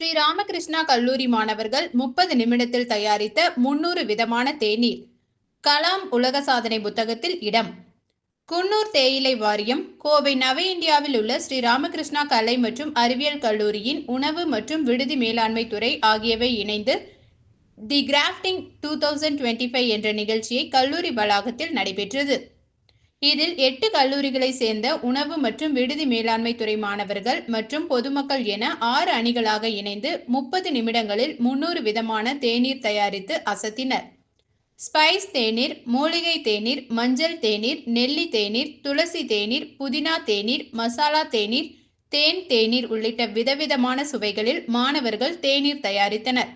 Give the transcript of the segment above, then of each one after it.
ஸ்ரீ ராமகிருஷ்ணா கல்லூரி மாணவர்கள் முப்பது நிமிடத்தில் தயாரித்த முன்னூறு விதமான தேநீர். கலாம் உலக சாதனை புத்தகத்தில் இடம். குன்னூர் தேயிலை வாரியம் கோவை நவ இந்தியாவில் உள்ள ஸ்ரீ ராமகிருஷ்ணா கலை மற்றும் அறிவியல் கல்லூரியின் உணவு மற்றும் விடுதி மேலாண்மை துறை ஆகியவை இணைந்து the crafting two thousand twenty five என்ற நிகழ்ச்சியை கல்லூரி வளாகத்தில் நடைபெற்றது. இதில் எட்டு கல்லூரிகளை சேர்ந்த உணவு மற்றும் விடுதி மேலாண்மை துறை மாணவர்கள் மற்றும் பொதுமக்கள் என ஆறு அணிகளாக இணைந்து முப்பது நிமிடங்களில் முன்னூறு விதமான தேநீர் தயாரித்து அசத்தினர். ஸ்பைஸ் தேநீர் மூலிகை தேநீர் மஞ்சள் தேநீர் நெல்லி தேநீர் துளசி தேநீர் புதினா தேநீர் மசாலா தேநீர் தேன் தேநீர் உள்ளிட்ட விதவிதமான சுவைகளில் மாணவர்கள் தேநீர் தயாரித்தனர்.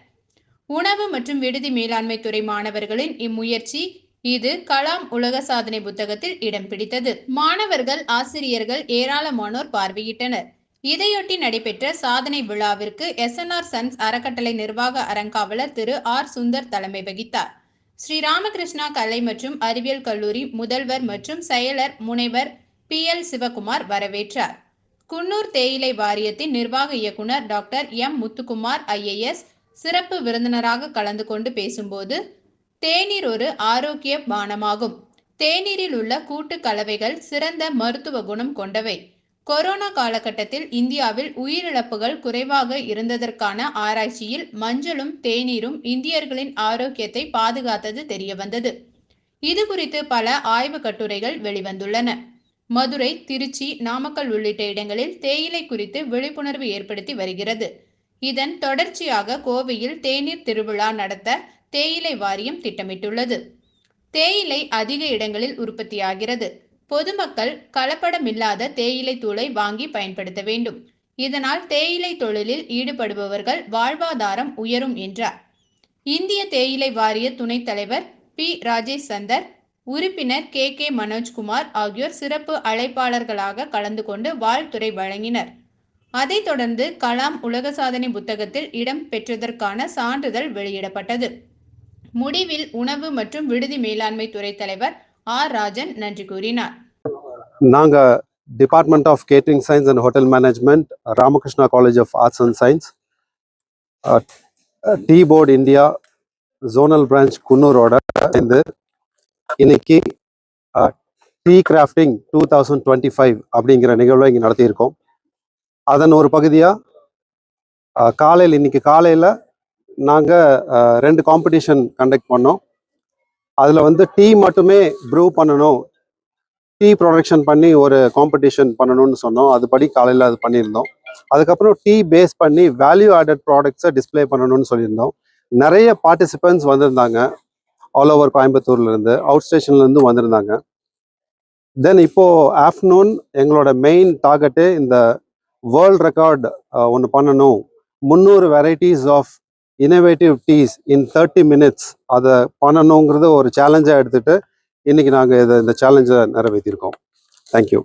உணவு மற்றும் விடுதி மேலாண்மை துறை மாணவர்களின் இம்முயற்சி இது கலாம் உலக சாதனை புத்தகத்தில் இடம் பிடித்தது. மாணவர்கள் ஆசிரியர்கள் ஏராளமானோர் பார்வையிட்டனர். இதையொட்டி நடைபெற்ற சாதனை விழாவிற்கு எஸ்என்ஆர் சன்ஸ் அறக்கட்டளை நிர்வாக அறங்காவலர் திரு. ஆர். சுந்தர் தலைமை வகித்தார். ஸ்ரீ ராமகிருஷ்ணா கலை மற்றும் அறிவியல் கல்லூரி முதல்வர் மற்றும் செயலர் முனைவர் பி. எல். சிவகுமார் வரவேற்றார். குன்னூர் தேயிலை வாரியத்தின் நிர்வாக இயக்குனர் டாக்டர் எம். முத்துக்குமார் ஐஏஎஸ் சிறப்பு விருந்தினராக கலந்து கொண்டு பேசும்போது தேநீர் ஒரு ஆரோக்கிய பானமாகும். தேநீரில் உள்ள கூட்டு கலவைகள் சிறந்த மருத்துவ குணம் கொண்டவை. கொரோனா காலகட்டத்தில் இந்தியாவில் உயிரிழப்புகள் குறைவாக இருந்ததற்கான ஆராய்ச்சியில் மஞ்சளும் தேநீரும் இந்தியர்களின் ஆரோக்கியத்தை பாதுகாத்தது தெரியவந்தது. இது குறித்து பல ஆய்வு கட்டுரைகள் வெளிவந்துள்ளன. மதுரை திருச்சி நாமக்கல் உள்ளிட்ட இடங்களில் தேயிலை குறித்து விழிப்புணர்வு ஏற்படுத்தி வருகிறது. இதன் தொடர்ச்சியாக கோவையில் தேநீர் திருவிழா நடத்த தேயிலை வாரியம் திட்டமிட்டுள்ளது. தேயிலை அதிக இடங்களில் உற்பத்தியாகிறது. பொதுமக்கள் கலப்படமில்லாத தேயிலை தூளை வாங்கி பயன்படுத்த வேண்டும். இதனால் தேயிலை தொழிலில் ஈடுபடுபவர்கள் வாழ்வாதாரம் உயரும் என்றார். இந்திய தேயிலை வாரிய துணைத் தலைவர் பி. ராஜேஷ் சந்தர் உறுப்பினர் கே. கே. மனோஜ்குமார் ஆகியோர் சிறப்பு அழைப்பாளர்களாக கலந்து கொண்டு வாழ்த்துறை வழங்கினர். அதைத் தொடர்ந்து கலாம் உலக சாதனை புத்தகத்தில் இடம் பெற்றதற்கான சான்றிதழ் வெளியிடப்பட்டது. முடிவில் உணவு மற்றும் விடுதி மேலாண்மை துறை தலைவர் ஆர். ராஜன் நன்றி கூறினார். நாங்கள் department of catering science and hotel management Ramakrishna college of arts and science tea board India zonal branch குன்னூரோட சேர்ந்து இன்னைக்கு tea crafting two thousand twenty five அப்படிங்கிற நிகழ்வை இங்கே நடத்தியிருக்கோம். அதன் ஒரு பகுதியாக காலையில் இன்னைக்கு காலையில் நாங்கள் ரெண்டு காம்படிஷன் கண்டக்ட் பண்ணோம். அதில் வந்து டீ மட்டுமே ப்ரூவ் பண்ணணும். டீ ப்ரொடக்ஷன் பண்ணி ஒரு காம்படிஷன் பண்ணணும்னு சொன்னோம். அதுபடி காலையில் அது பண்ணியிருந்தோம். அதுக்கப்புறம் டீ பேஸ் பண்ணி வேல்யூ ஆடட் ப்ராடக்ட்ஸை டிஸ்ப்ளே பண்ணணும்னு சொல்லியிருந்தோம். நிறைய பார்ட்டிசிபென்ட்ஸ் வந்திருந்தாங்க. ஆல் ஓவர் கோயம்புத்தூர்லேருந்து அவுட் ஸ்டேஷன்லேருந்து வந்திருந்தாங்க. தென் இப்போது ஆஃப்டர்நூன் எங்களோட மெயின் டார்கெட்டு இந்த வேர்ல்ட் ரெக்கார்ட் ஒன்று பண்ணணும். முந்நூறு varieties of innovative teas in thirty minutes அதை பண்ணணுங்கிறத ஒரு சேலஞ்சாக எடுத்துகிட்டு இன்னைக்கு நாங்கள் இதை இந்த சேலஞ்சை நிறைவேற்றியிருக்கோம் தேங்க்யூ